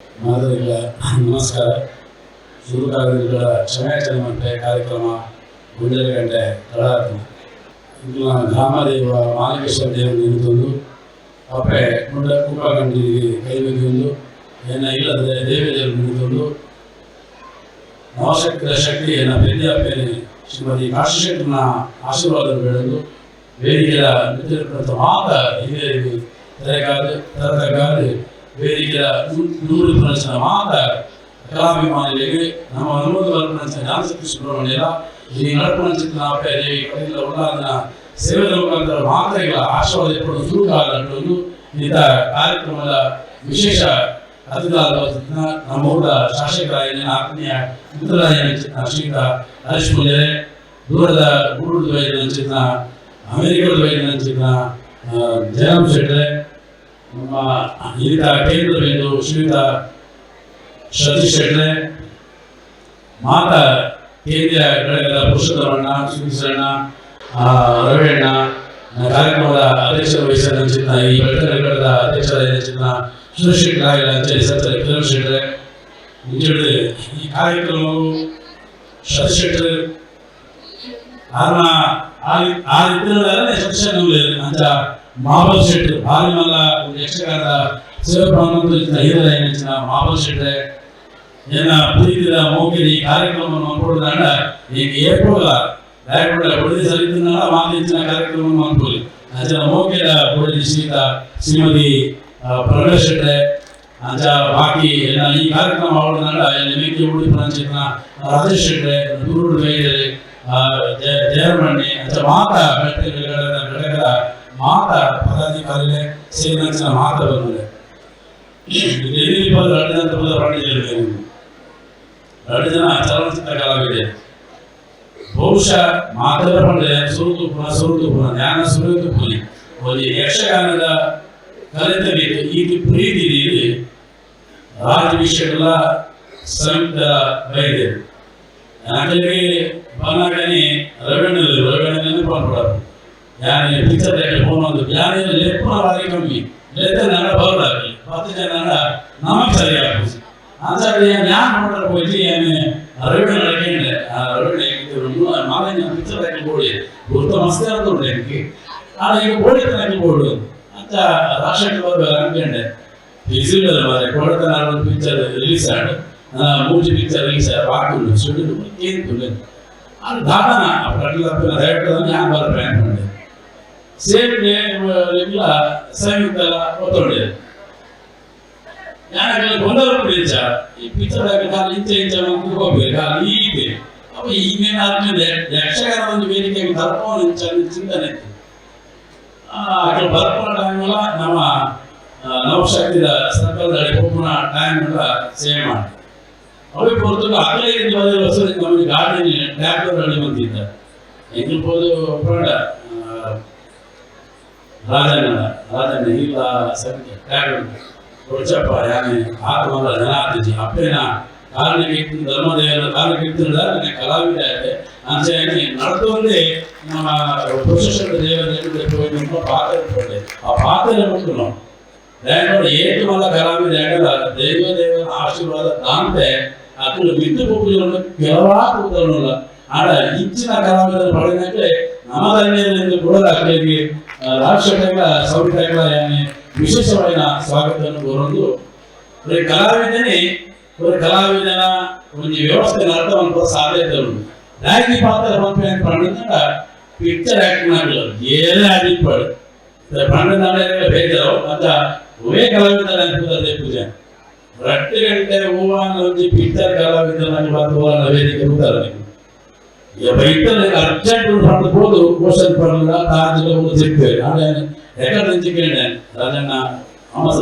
ಮಾದರಿಗಳ ನಮಸ್ಕಾರ. ಶುರುಕಾಗದಿಗಳ ಕ್ಷಮಾಚರಣೆ ಮಂಟೆ ಕಾರ್ಯಕ್ರಮ ಗುಂಡಲ ಗಂಟೆ ಕಳಾತು ಇನ್ನು ಗ್ರಾಮದೇವ ಮಾಲಕೇಶ್ವರ ದೇವರು ನಿಂತೊಂದು ಅಪ್ಪೆ ಗುಂಡ ಕುಪ್ಪಗಂಡಿಗೆ ಕೈ ಮುಗಿಯೊಂದು ಏನ ಇಲ್ಲದೆ ದೇವಿ ದೇವರು ನಿಂತೊಂದು ನವಶಕ್ತಿಯ ಶಕ್ತಿ ಏನ ಪೆರಿಯಪ್ಪೇನೆ ಶ್ರೀಮತಿ ಕಾಶಿಶೆಟ್ಟನ ಆಶೀರ್ವಾದ ಬೇಡಲು ವೇದಿಕೆಯ ನಿಂತಿರುವಂಥ ಮಾತ ಹಿರಿಯರಿಗೆ ತಲೆಗಾಲು ತರಗಾಲು ವೇದಿಕೆಯ ನೂರು ಪ್ರದರ್ಶನ ಮಾತ್ರ ಕಲಾಭಿಮಾನಿಗಳಿಗೆ ನಮ್ಮ ಅನುಮೋದ ವರ್ಪಣಿಸಿದ ಜ್ಞಾನಶಕ್ತಿ ಸುಬ್ರಹ್ಮಣ್ಯರ ಈ ನಡಪಣ ಅಪ್ಪೆ ಕಡೆಯಿಂದ ಉಳ್ಳಾದಿನ ಸೇವೆಯ ಮುಖಾಂತರ ಮಾತೆಗಳ ಆಶೀರ್ವಾದ ಪಡೆದು ಸುರುಕಾಗಲು ಇಂಥ ಕಾರ್ಯಕ್ರಮದ ವಿಶೇಷ ಅತಿಥಿಗಳಾದ ನಮ್ಮ ಊರ ಶಾಸಕರಾಗಿ ಆತ್ಮೀಯ ಮಿತ್ರರಾಗಿ ಶ್ರೀಯುತ ಹರೀಶ್ ಮುಂಜಾನೆ ದೂರದ ಗೂಡೂರು ದ್ವೈದ ಚಿತ್ರ, ಅಮೆರಿಕದ ದ್ವೈದ ಚಿತ್ರ ಜಯರಾಮ್ ಶೆಟ್ರೆ ನಮ್ಮ ಹಿರಿತ ಕೇಂದ್ರ ಬಿಂದು ಶ್ರೀಯುತ ಸತೀಶ್ ಹೆಗ್ಡೆ, ಮಾತಾ ಕೇಂದ್ರ ಘಟಕದ ಪುರುಷೋತ್ತಮಣ್ಣ ಶ್ರೀಕೃಷ್ಣಣ್ಣ ರವಿಯಣ್ಣ, ಕಾರ್ಯಕ್ರಮದ ಅಧ್ಯಕ್ಷರ ವಹಿಸಿದ ಚಿನ್ನ ಈ ಬೆಳತನ ಘಟಕದ ಅಧ್ಯಕ್ಷರ ಚಿನ್ನ ಶಿವಶೆಟ್ಟರಾಗಿಲ್ಲ ಅಂಚೆ ಸತ್ಯ ಕಿರಣ್ ಶೆಟ್ರೆ ನಿಜವಾಗ್ಲೂ ಈ ಕಾರ್ಯಕ್ರಮವು ಸತೀಶ್ ಶೆಟ್ರೆ ಆರ್ನ ಆ ಸತ್ಯ ನಮ್ಗೆ ಅಂತ ಮಾಬಲ್ ಶೆಟ್ರು, ಭಾರಿ ಮಲ್ಲ ಹಿರಿಯ ನೆಚ್ಚಿನ ಮಾಬಲ್ ಶೆಟ್ಟೆ ಏನ ಪ್ರೀತಿದ ಮೋಗಿರಿ ಈ ಕಾರ್ಯಕ್ರಮವನ್ನು ಅನ್ಕೊಡ್ದಂಡ ಈಗ ಏರ್ಪೋಲ ರಾಯಕೊಂಡ ಹೊಡೆದಿ ಮಾತಿನ ಕಾರ್ಯಕ್ರಮವನ್ನು ಅನ್ಕೊಳ್ಳಿ. ಅಂಚನ ಮೋಗಿರ ಹೊಡೆದಿ ಶ್ರೀಮತಿ ಪ್ರವೇಶ್ ಶೆಟ್ರೆ ಅಂಚ ಏನ ಈ ಕಾರ್ಯಕ್ರಮ ಏನ ಮೇಕಿ ಉಡುಪಿ ಅಂಚಿನ ರಾಜೇಶ್ ಶೆಟ್ರೆ ದೂರು ವೈದ್ಯರು ಜಯರಮಣ್ಣಿ ಅಂಚ ಮಾತ ಬೆಟ್ಟಗಳ ಘಟಕದ ಮಾತ ಬಂದಿದೆ. ಎರಡು ಜನ ಚಲನಚಿತ್ರ ಕಲಾವಿದೆ ಬಹುಶಃ ಮಾತಾಡ ಪಂಡೆ ಸುರುತು ಪುನಃ ಸುರುತು ಜ್ಞಾನ ಸುರುತು ಪುನಿ ಒಂದು ಯಕ್ಷಗಾನದ ಕಲಿತಬೇಕು ಈ ಪ್ರೀತಿ ಇದೆ ರಾಜ ವಿಷಯಗಳ ಸಂಯುಕ್ತ ವೈದ್ಯರು ನನಗೆ ಬಂದಾಗನೇ ರವೀಣ ರವೀಣ ನೆನಪು ಯಾನೆ ಪಿಕ್ಚರ್ ದೇखे ಹೋನೊಂದು ಯಾನೆ ಲೆಪ್ಪನ ಬಾರಿ ಕಮ್ಮಿ ಲೆತ್ತ ನಡ ಬರೋದಾಗಲಿ ಹತ್ತು ಜನ ನಡ ನಮಗೆ ಸರಿಯಾಗಿ ಆಚಾರ್ಯ ಜ್ಞಾನ ನೋಡ್ರೆ ಹೋಗಿ ಯಾನೆ ರವೀಣ ನಡಕೇಂಡೆ, ಆ ರವೀಣ ಹೇಗಿದ್ರು ಮಾಲಿನ್ಯ ಪಿಕ್ಚರ್ ದೇखे ಬೋಡಿ ಗುರ್ತ ಮಸ್ತ್ ಇರ್ತದೆ ನನಗೆ ಆಗ ಈಗ ಬೋಡಿ ತನಕ ಬೋಡು ಅಂತ ರಾಷ್ಟ್ರಕ್ಕೆ ಬರುವ ಅನ್ಕೊಂಡೆ ಫಿಸಿಕಲ್ ಮಾರೆ ಕೊಡ್ತಾನ ಒಂದು ಪಿಕ್ಚರ್ ರಿಲೀಸ್ ಆಡು. மூச்சு சரிங்க சார் பார்க்கணும் சொல்லிட்டு கேட்டு சொல்லு அது தானா அப்போ ரெண்டு தான் ரேட்டு தான் ஞாபகம் பிளான் பண்ணு சேம் இல்லைங்களா சமீபத்தில் ஒத்த முடியாது ಯಾರಾಗಲಿ ಬಂದವರು ಕುಡಿಯಂಚ ಈ ಪಿಕ್ಚರ್ದಾಗ ಖಾಲಿ ಇಂಚ ಇಂಚ ಕುಡ್ಕೋಬೇಕು ಖಾಲಿ ಇದೆ ಅವ ಇನ್ನೇನು ಯಕ್ಷಗಾನ ಒಂದು ವೇದಿಕೆಗೆ ದರ್ಪಣ ಇಂಚ ಚಿಂತನೆ ಆ ಆಕೆ ಟೈಮ್ ಎಲ್ಲ ನಮ್ಮ ಟೈಮ್ ಎಲ್ಲ ಸೇವ್ ಮಾಡಿ ಅವು ಪೊರ್ತಕ್ಕೆ ಆಗಲೇ ಇರಲಾದ ವರ್ಷ ನಮಗೆ ಗಾರ್ಡನ್ ಟ್ಯಾಬ್ಲರ್ ಅಲ್ಲಿ ಬಂದಿದ್ದ எங்களுக்கு போது புரோட ராஜனட ராஜன் இல்லா சக்தி ಟ್ಯಾಬ್ಲರ್ ಕೊಡ್ಸಪ್ಪ ಯಾನೆ ಆತ್ಮದ ಜನ ಆತಿಜಿ ಅಪ್ಪೇನ ಕಾರಣ ಕೀರ್ತನ ಧರ್ಮದೇವರ ಕಾರಣ ಕೀರ್ತನದ ನನಗೆ ಕಲಾವಿದ ಐತೆ ಅಂಚೆ ನಡ್ದೊಂದೇ ನಮ್ಮ ಪ್ರೊಫೆಸರ್ ದೇವರ ಪಾತ್ರ ಆ ಪಾತ್ರ ಮುಖ್ಯ లేకపోతే ఏంటి వల్ల కలామి లేకుండా దేవో దేవ ఆశీర్వాద దాంతే అక్కడ విత్తు పూజలు గెలవా కూతురుల ఆడ ఇచ్చిన కళ మీద పడినట్లే నమ్మదనేది కూడా అక్కడికి రాక్షటంగా సౌకర్యంగా అని విశేషమైన స్వాగతను కోరందు మరి కళావిధని ఒక కళావిధన కొంచెం వ్యవస్థ నడటం అనుకో సాధ్యత ఉంది. దానికి పాత్ర పంపిన పండుగ పిక్చర్ యాక్ట్ నాకు ఏదైనా అడిగిపోయాడు పండుగ పేరు అంత ಒವೇ ಕಲಾವಿದರ ಅನ್ಕೋದೇ ಪೂಜೆ. ರಟ್ಟಿ ಗಂಟೆ ಹೂವ ಒಂದು ಪಿಕ್ಚರ್ ಕಲಾವಿದ ನನಗೆ ಬಂದು ವೇದಿಕೆ ಕೂತಾರೆ ಈಗ ಬೈಟಲ್ಲಿ ಅರ್ಜೆಂಟ್ ಮಾಡ್ಬೋದು ಕ್ವಶನ್ ಬರಲಿಲ್ಲ ತಾಜಿಲ್ಲ ಒಂದು ಸಿಗ್ತೇವೆ ನಾಳೆ ಯಾಕಂದ್ರೆ ಕೇಳಿದೆ, ರಾಜಣ್ಣ ಅಮಸ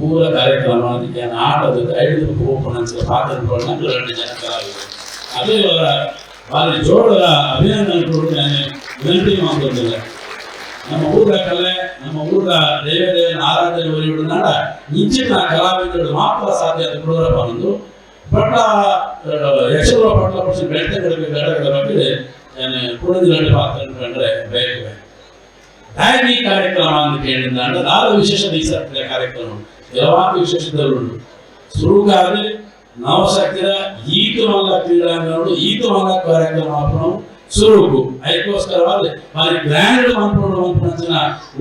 ಪೂರ ಕಾರ್ಯಕ್ರಮ ಅದಕ್ಕೆ ಆಟದ ಐದು ಓಪನ್ ಅಂತ ಪಾತ್ರ ನಂಗೆ ಎರಡು ಜನ ಕಲಾವಿದರು. ಅದೇ ಭಾರಿ ಜೋಡರ ಅಭಿನಂದನೆ ಕೊಡ್ತೇನೆ, ವಿನಂತಿ ಮಾಡ್ಕೊಂಡಿಲ್ಲ ನಮ್ಮ ಊರ ಕಲೆ ನಮ್ಮ ಊರ ದೇವೇದೇವನ ಆರಾಧನೆ ನಾಡ ಇಂಚಿನ ಕಲಾವಿದರು ಮಾತ್ರ ಸಾಧ್ಯ ಅಂತ ಕುಡಿದ್ರಪ್ಪ ಅಂದು ಬಟ್ ಯಕ್ಷಗಳ ಪಟ್ಲ ಪಕ್ಷ ಬೆಳೆತಗಳಿಗೆ ಘಟಕದ ಬಗ್ಗೆ ನಾನು ಕುಡಿದ ಪಾತ್ರ ಕಂಡ್ರೆ ಬೇಕು. ಧಾರ್ಮಿ ಕಾರ್ಯಕ್ರಮ ಅಂತ ಕೇಳಿದ ನಾಡು ವಿಶೇಷ ದೀಸ ಕಾರ್ಯಕ್ರಮ. ಹಲವಾರು ವಿಶೇಷತೆಗಳು ಸುರುಗಾದ್ರೆ ನವಶಕ್ತಿರ ಈತ ಮಲ್ಲ ಕ್ರೀಡಾಂಗಣಗಳು ಈತ ಮಲ್ಲ ಕಾರ್ಯಕ್ರಮ ಹಾಕೋಣ ಸುರುಕು. ಅದಕ್ಕೋಸ್ಕರವಾಗಿ ಭಾರಿ ಗ್ರ್ಯಾಂಡ್ ಮಾಡ್ಕೊಂಡು ಅಂತನ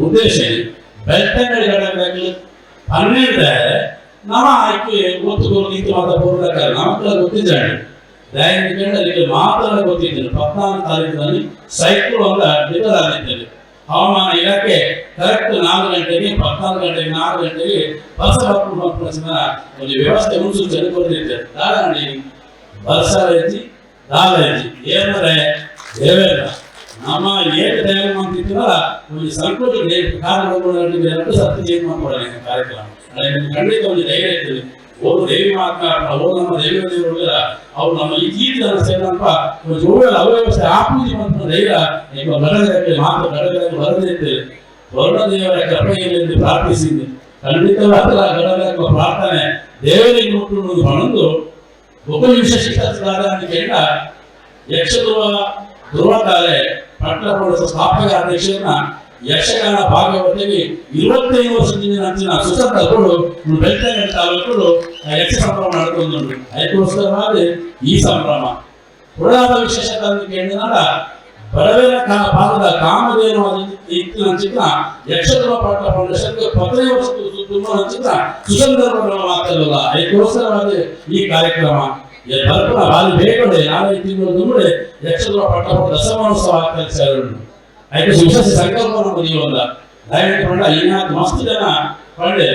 ಉದ್ದೇಶ ಇದೆ. ಬೆಳ್ತಂಗಡಿಗಳಾಗಲಿ ಹನ್ನೆರಡೇ ನಮ್ಮ ಆಯ್ಕೆ ಒತ್ತುಗೋಲಿತವಾದ ಪೂರ್ವಕ ನಮಕಲ ಗೊತ್ತಿದ್ದಾಳೆ. ದಯವಿಟ್ಟು ಕೇಳಲಿಕ್ಕೆ ಮಾತ್ರ ಗೊತ್ತಿದ್ದೇನೆ ಹದಿನಾಲ್ಕು ತಾರೀಕಿನಲ್ಲಿ ಸೈಕ್ಲೋನ್ ಡಿವರ್ ಆಗಿದ್ದೇನೆ ಹವಾಮಾನ ಇಲಾಖೆ ಕರೆಕ್ಟ್ ನಾಲ್ಕು ಗಂಟೆಗೆ ಹದಿನಾಲ್ಕು ಗಂಟೆಗೆ, ನಾಲ್ಕು ಗಂಟೆಗೆ ಬಸವಪ್ಪ ಮಕ್ಕಳ ಒಂದು ವ್ಯವಸ್ಥೆ ಮುನ್ಸೂಚನೆ ಕಾರಣ ಬಸ್ ಬರಸಾರೆಜ್ಜಿ ದಾಳಿ ಏನಂದ್ರೆ ದೇವೇಂದ್ರ, ನಮ್ಮ ಏಕ ಟೈಮ್ ಮಾಡ್ತಿದ್ದೀವಲ್ಲ ಒಂದು ಸಂಕೋಚ ಕಾರಣಗಳು ಎರಡು ಸತ್ತು ಚೇಂಜ್ ಮಾಡ್ಕೊಳ್ಳಿ ಕಾರ್ಯಕ್ರಮ. ಅದೇ ನಿಮ್ಗೆ ಖಂಡಿತ ಒಂದು ಧೈರ್ಯ ಇರ್ತದೆ. ಓದು ದೇವಿ ಮಾತ್ರ ಓ ನಮ್ಮ ದೇವಿ ದೇವರ ಅವ್ರು ನಮ್ಮ ಈ ಜೀವಿತ ಒಂದು ಜೋಳ ಅವ್ಯವಸ್ಥೆ ಆಪೂಜಿ ಮತ್ತು ಧೈರ್ಯ, ನಿಮ್ಮ ಗಡಗಕ್ಕೆ ಮಾತ್ರ ಗಡಗಕ್ಕೆ ಬರದಿರ್ತೇವೆ ವರುಣ ದೇವರ ಕೃಪೆಯಲ್ಲಿ ಪ್ರಾರ್ಥಿಸಿದ್ದೆ. ಖಂಡಿತವಾದ ಗಡಗಕ್ಕೆ ಪ್ರಾರ್ಥನೆ. ದೇವರಿಗೆ ಮುಟ್ಟು ಹೊಣಂದು ಉಪನಿಷ ಶಿಕ್ಷಕರಾದ ಅಂತ ಕೇಳ ಯಕ್ಷಧ್ರುವ ಪಟ್ಟಣ ಪಟ್ಟಣಪುರದ ಸ್ಥಾಪಕ ಅಧ್ಯಕ್ಷರನ್ನ ಯಕ್ಷಗಾನ ಭಾಗವತಿಗೆ ಇರುವತ್ತೈದು ವರ್ಷದಿಂದ ನಂಚಿನ ಸುಸಂತಗಳು ಬೆಳ್ತಂಗಡಿ ತಾಲೂಕುಗಳು ಯಕ್ಷ ಸಂಭ್ರಮ ನಡೆದುಕೊಂಡು ಅದಕ್ಕೋಸ್ಕರವಾಗಿ ಈ ಸಂಭ್ರಮ. ಪುರಾಣ ವಿಶೇಷ ಅಂತ ಕೇಳಿದಾಗ ಕಾ ಭಾಗದ ಕಾಮಧೇನು ಇತ್ತು ನಂಚಿನ ಯಕ್ಷಧ್ರುವ ಪಟ್ಟ ಫೌಂಡೇಶನ್ ಪತ್ರಿಕೆ ವರ್ಷ ತುಂಬ ನಂಚಿನ ಸುಸಂದರ್ಭ ಮಾತಲ್ಲ ಅದಕ್ಕೋಸ್ಕರವಾಗಿ ಈ ಕಾರ್ಯಕ್ರಮ. ಬರ್ಪುರ ಬಾಲಿ ಬೇಕಡೆ ನಾಳೆ ತಿಂಗಳು ದುಂಬಡೆ ಯಕ್ಷಧ್ರುವ ಪಟ್ಟ ದಸಮೋತ್ಸವ ಆಚರಿಸಿದರು అయితే విశ్వాస సంకల్పం ఉదయం వల్ల దయచేసి పండ ఈనాడు మస్తు జన పండే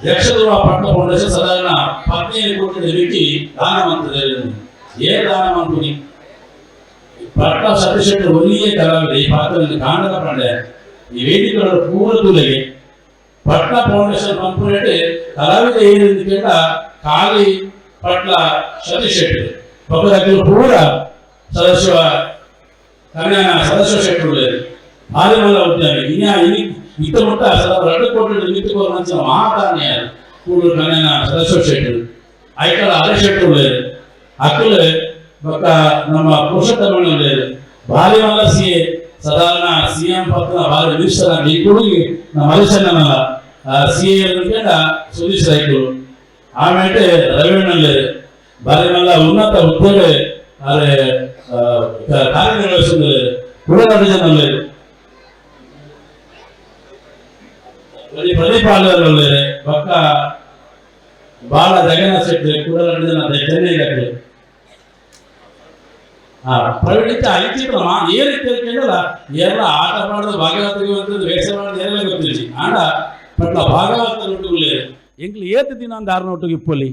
యక్షదువ పట్ల పండేసి సాధారణ పత్ని కొట్టిన వ్యక్తి దానవంతుడు జరిగింది ఏ దానవంతుని పట్ల సత్యశక్తి ఒలియే కలవిడ ఈ పాత్రని కాండల పండే ఈ వేదికలో పూరతులకి పట్ల ఫౌండేషన్ పంపునట్టే కలవిడ ఏది కేట ಪಟ್ಲ ಸತೀಶ್ ಪಕ್ಕದ ಪಕ್ಕದಲ್ಲಿ ಪೂರ ಸದಸ್ಯ ಕನ್ನಡ ಸದಸ್ಯ ಶೆಟ್ಟಿ ಆದಿಮಲ್ಲ ಉದ್ಯಾನ ಇನ್ನ ಇನಿ ಇತ್ತಮುಟ್ಟ ಸದಾ ಎರಡು ಕೋಟಿ ನಿಮಿತ್ತಕೋರ ಮಹಾತಾನ್ಯ ಕೂಡು ಕನ್ನಡ ಸದಸ್ಯ ಶೆಟ್ಟಿ ಐಕಲ ಅದೇ ಶೆಟ್ಟಿ ಅಕ್ಕಲ ಪಕ್ಕ ನಮ್ಮ ಪುರುಷೋತ್ತಮನಲ್ಲಿ ಬಾಲ್ಯವಲ್ಲ ಸಿ ಎ ಸಾಧಾರಣ ಸಿ ಎಂ ಪಕ್ಕ ಬಾಲ್ಯ ಮಿನಿಸ್ಟರ್ ಈ ಕೂಡಿ ನಮ್ಮ ಮನುಷ್ಯನಲ್ಲ ಸಿ ಎ ಅಂತ ಸುದೀಶ್ ರೈತರು ಆಮೇಲೆ ರವಿನಲ್ಲಿ ಬಾರಿನಲ್ಲ ಉನ್ನತ ಹುದ್ದೆಗೆ ಆದರೆ ಕಾರ್ಯನಿರ್ವಹಿಸಿದಲ್ಲಿ உடனடிஜனல்ல ಪ್ರತಿಪಾಲಕರಲ್ಲಿ ಪಕ್ಕ ಬಾಲ ಜಗನ ಶೆಟ್ಟಿ ಕುಡಲಡಿಜನ ಚೆನ್ನೈ ಕಟ್ಟೆ ಪ್ರವೀಣಿತ ಐತಿಪ್ಪ ಏನು ಕೇಳ್ಕೊಂಡಲ್ಲ ಎಲ್ಲ ಆಟ ಮಾಡೋದು ಭಾಗವತರಿಗೆ ಒಂದು ವೇಷ ಮಾಡೋದು ಎಲ್ಲ ಗೊತ್ತಿಲ್ಲ ಆಡ ಬಟ್ ಭಾಗವತ ಉಂಟು ಎಂಗ್ಲು ಏತು ದಿನ ಒಂದು ಆರುನೋಟಿಗೆ ಇಪ್ಪಲಿ.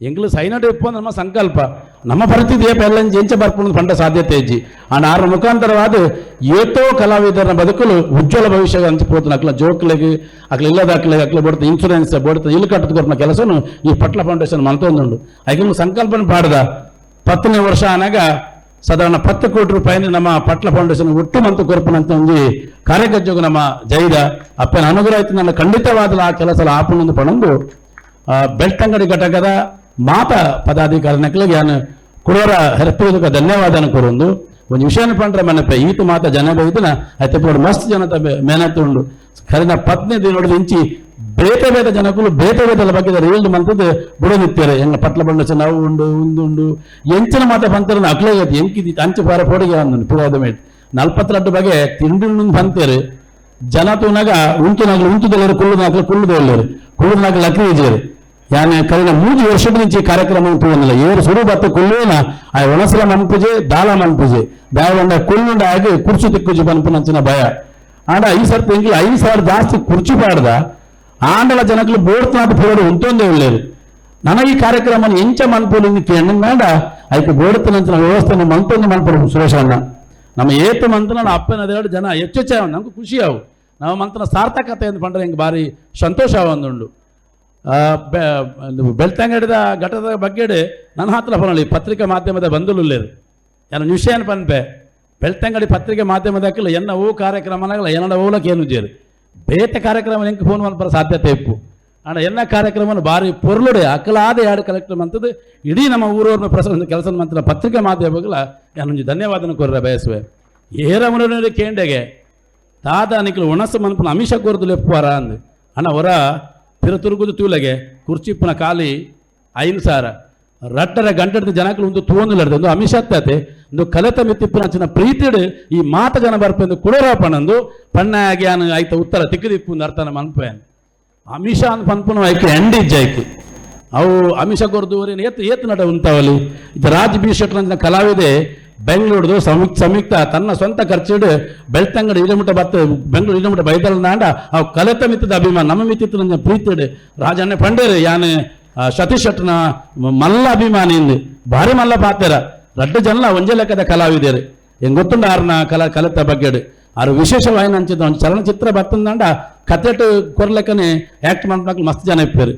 ಎಂಗ್ಲು ಸೈನಟು ಇಪ್ಪು ನಮ್ಮ ಸಂಕಲ್ಪ. ನಮ್ಮ ಪರಿಸ್ಥಿತಿ ಏಪೆಲ್ಲಂಜಿ ಎಂಚ ಬರ್ಕೊಂಡು ಪಂಡ ಸಾಧ್ಯತೆ ಇಜ್ಜಿ. ಆ ಆರು ಮುಖಾಂತರವಾದ ಏತೋ ಕಲಾವಿದರ ಬದುಕಲು ಉಜ್ವಲ ಭವಿಷ್ಯ ಅಂಚಿಪೋತು ಅಕ್ಲ ಜೋಕ್ಲಿಗೆ, ಅಕ್ಲ ಇಲ್ಲದ ಅಕ್ಲಿಗೆ ಅಕ್ಲ ಬಡ್ತ ಇನ್ಸೂರೆನ್ಸ್ ಬಡ್ತ, ಇಲ್ಲು ಕಟ್ಟದ ಕೆಲಸನು ಈ ಪಟ್ಲ ಫೌಂಡೇಶನ್ ಮಂತೊಂದುಂಡು ಅದಕ್ಕೆ ಸಂಕಲ್ಪನ ಪಾಡ್ದ. ಪತ್ತನೇ ವರ್ಷ ಆನಗ ಸಾಧಾರಣ ಪತ್ತು ಕೋಟಿ ರೂಪಾಯಿನ ನಮ್ಮ ಪಟ್ಲ ಫೌಂಡೇಶನ್ ಒಟ್ಟು ಮಂತು ಕೊರಪನಂತ ಒಂದು ಕಾರ್ಯಗಜ್ಜೋಗ ನಮ್ಮ ಜೈದ ಅಪ್ಪನ ಅನುಗ್ರಹ ಆಯ್ತು ನನ್ನ ಖಂಡಿತವಾದ ಆ ಕೆಲಸ ಆಪನೊಂದು ಪಣಂದು ಬೆಳ್ತಂಗಡಿ ಘಟಕದ ಮಾತ ಪದಾಧಿಕಾರಿ ನಕಲಿಗೆ ನಾನು ಕೊಡೋರ ಹೆರಪುವುದಕ್ಕೆ ಧನ್ಯವಾದನ ಕೊರೊಂದು. ಒಂದು ವಿಷಯನ ಪಂಡ್ರೆ ಮನಪೆ ಈತು ಮಾತ ಜನ ಬೈದಿನ అయితే ఇప్పుడు మస్తు జనత మేనత్తు ఉండు కరిన పత్ని దీనుడు ఇంచి ಬೇತೆ ಬೇತೆ ಜನಕ್ಕೂ ಬೇತೆ ಬೇತೆ ಬಗ್ಗೆ ರಿಯಲ್ ಮಂತದ್ದು ಬುಡನಿತ್ತಾರೆ ಹೆಂಗ ಪಟ್ಲ ಬಂಡ ನಾವು ಉಂಡು ಉಂದುಂಡು ಎಂಚಿನ ಮಾತ ಬಂತಾರೆ ಅಕ್ಲೇ ಎಂಕಿದಿ ಅಂಚು ಪಾರ ಪೋಡಿಗೆ ಅಂದನು ಪುರಾದ ಮೇಟ್ ನಲ್ಪತ್ತರಟ್ಟು ಬಗೆ ತಿಂಡಿ ಬಂತೇರು ಜನ ತೂನಾಗ ಉಂಟು ನಗಲು ಉಂಟುದಲ್ಲರು ಕುಳ್ಳು ನಾಗಲು ಕುಳ್ಳುದು ಒಳ್ಳೆರು ಕುಳ್ಳು ನಾಗಲು ಅಕ್ಲಿ ಇಜೇರು ಯಾನೆ ಕಳೆದ ಮೂರು ವರ್ಷದಿಂದ ಈ ಕಾರ್ಯಕ್ರಮ ತಗೊಂಡಿಲ್ಲ ಇವರು ಸ್ವರೂಪತ್ತ ಕೊಲ್ಲುವಿನ ಆ ಒಣಸಲ ಮನ್ಪುಜೆ ದಾಲ ಮನ್ಪುಜೆ ದಾಳವಂಡ ಕೊಲ್ಲುಂಡ ಹಾಗೆ ಕುರ್ಚಿ ತಿಕ್ಕುಜಿ ಮನ್ಪುನಂಚಿನ ಭಯ ಆಂಡ ಈ ಸರ್ತಿ ಎಂಗಿಲ್ಲ ಐದು ಸಾವಿರ ಜಾಸ್ತಿ ಕುರ್ಚಿ ಪಾಡ್ದ ಆಂಡಲ ಜನಗಳು ಬೋಡ್ತಾಟ ಪೋಡು ಉಂಟೊಂದೇ ಒಳ್ಳೆಯದು ನನಗೆ ಈ ಕಾರ್ಯಕ್ರಮ ಎಂಚ ಮನ್ಪೋಲಿಂದ ಕೇಳಿ ಬೇಡ ಅದಕ್ಕೆ ಬೋಡ್ತನಂಚಿನ ವ್ಯವಸ್ಥೆನ ಮನ್ಪೊಂದು ಮನ್ಪಡು ಸುರೇಶ ಅಣ್ಣ ನಮ್ಮ ಏತು ಮಂತನ ಅಪ್ಪನ ಅದೆರಡು ಜನ ಹೆಚ್ಚೆಚ್ಚ ನಮ್ಗೆ ಖುಷಿ ಅವು ನಮ್ಮ ಮಂತನ ಸಾರ್ಥಕತೆ ಅಂತ ಪಂಡ್ರೆ ಹಿಂಗೆ ಭಾರಿ ಸಂತೋಷ ಒಂದುಂಡು ಬೆಳ್ತಂಗಡಿದ ಘಟದ ಬಗ್ಗೆ ನನ್ನ ಹತ್ರ ಬರೋಳಿ ಪತ್ರಿಕೆ ಮಾಧ್ಯಮದ ಬಂಧುಲುಲ್ಲೇರು ನಾನು ನಿಷೇನ್ ಪನ್ಪೆ ಬೆಳ್ತಂಗಡಿ ಪತ್ರಿಕೆ ಮಾಧ್ಯಮದಕ್ಕಿಲ್ಲ ಎನ್ನ ಓ ಕಾರ್ಯಕ್ರಮನಾಗಲ್ಲ ಎನ್ನಡ ಓಲಕ್ಕೆ ಏನು ಜೇರು ಬೇತೆ ಕಾರ್ಯಕ್ರಮ ಎಂಕ್ ಫೋನ್ ಮಾಡ್ಬರ ಸಾಧ್ಯತೆ ಇಪ್ಪು. ಅಣ್ಣ, ಎನ್ನ ಕಾರ್ಯಕ್ರಮನು ಭಾರಿ ಪೊರ್ಲುಡೆ, ಅಕಲಾದ ಎರಡು ಕಲೆಕ್ಟರ್ ಅಂತದ್ದು ಇಡೀ ನಮ್ಮ ಊರವ್ರನ್ನ ಪ್ರಸನ್ನ ಕೆಲಸ ಮಂತ್ರ ಪತ್ರಿಕಾ ಮಾಧ್ಯಮಗಳ ನಾನು ಧನ್ಯವಾದನ ಕೊರ್ರೆ ಬಯಸುವೆ. ಏರ ಮನೋರಂಜನೆ ಕೇಂದ್ರಗೆ. ತಾದ ಅನಿಕ್ಲು ಒಣಸ ಮನಪನ ಅಮಿಷ ಕೋರ್ದು ಲೆಪ್ಪುವಾರ ಅಂದು. ಅಣ್ಣ ಹೊರ ಪಿರ ತುರುಗುದು ತೂಲೆಗೆ ಕುರ್ಚಿಪ್ಪನ ಖಾಲಿ ಐನು ಸಾರ. ರಟ್ಟರ ಗಂಟದ ಜನಗಳು ಒಂದು ತೂವೊಂದುಲರ್ದು ಒಂದು ಅಮಿಷತ್ತತೆ ಒಂದು ಕಲೆತ ಮಿತ್ತಿಪ್ಪನ ಅಂಚಿನ ಪ್ರೀತಿಡ್ ಈ ಮಾತ ಜನ ಬರ್ಪೆಂದು ಕುಡೋರಪ್ಪನಂದು ಪಣ್ಣಾಗಿ ಅನು ಆಯ್ತ ಉತ್ತರ ತಿಕ್ಕದಿಪ್ಪು ಅರ್ಥನ ಮನ್ಪೇನ್ ಅಮಿಷ ಅಂತ ಪನ್ಪುನ ಆಯ್ಕೆ ಎಂಡಿಜ್ಜ ಐಕೆ ಅವು ಅಮಿಷ ಕೊರ್ದೂರಿನ ಏತ್ ಏತ್ ನಟ ಉಂಟವಲ್ಲಿ ರಾಜ್ ಬಿ ಶೆಟ್ರ್ ಅಂಚಿನ ಕಲಾವಿದೆ ಬೆಂಗಳೂರುದು ಸಂಯುಕ್ತ ಸಂಯುಕ್ತ ತನ್ನ ಸ್ವಂತ ಖರ್ಚಿಡು ಬೆಳ್ತಂಗಡಿ ಇಡಮುಟ ಬತ್ತ ಬೆಂಗಳೂರು ಇಡಮುಟ ಬೈದಲ್ ನಾಂಡ ಅವು ಕಲೆತ ಮಿತ್ತದ ಅಭಿಮಾನ. ನಮ್ಮ ಮಿತ್ತಿತ್ತು ಪ್ರೀತಿಡು ರಾಜಣ್ಣ ಪಂಡೇರು ಯಾನ್ ಸತೀಶ್ ಶೆಟ್ನ ಮಲ್ಲ ಅಭಿಮಾನಿ ಇಂದು. ಭಾರಿ ಮಲ್ಲ ಪಾತ್ರ. ರಡ್ಡು ಜನ ಒಂಜೆ ಲೆಕ್ಕದ ಕಲಾವಿದರು ಹೆಂಗ್ ಗೊತ್ತುಂಡ ಆರ್ನ ಕಲಾ ಕಲೆತ ಬಗ್ಗೆಡು. ಆರು ವಿಶೇಷವಾಗಿ ಅಂಚಿದ ಒಂದು ಚಲನಚಿತ್ರ ಬರ್ತಂದಂಡ ಕತೆಟ್ ಕೊರ್ಲೆಕ್ಕನೆ ಆಕ್ಟ್ ಮಾಡ್ಬೇಕು ಮಸ್ತ್ ಜನ ಇಪ್ಪೇರು.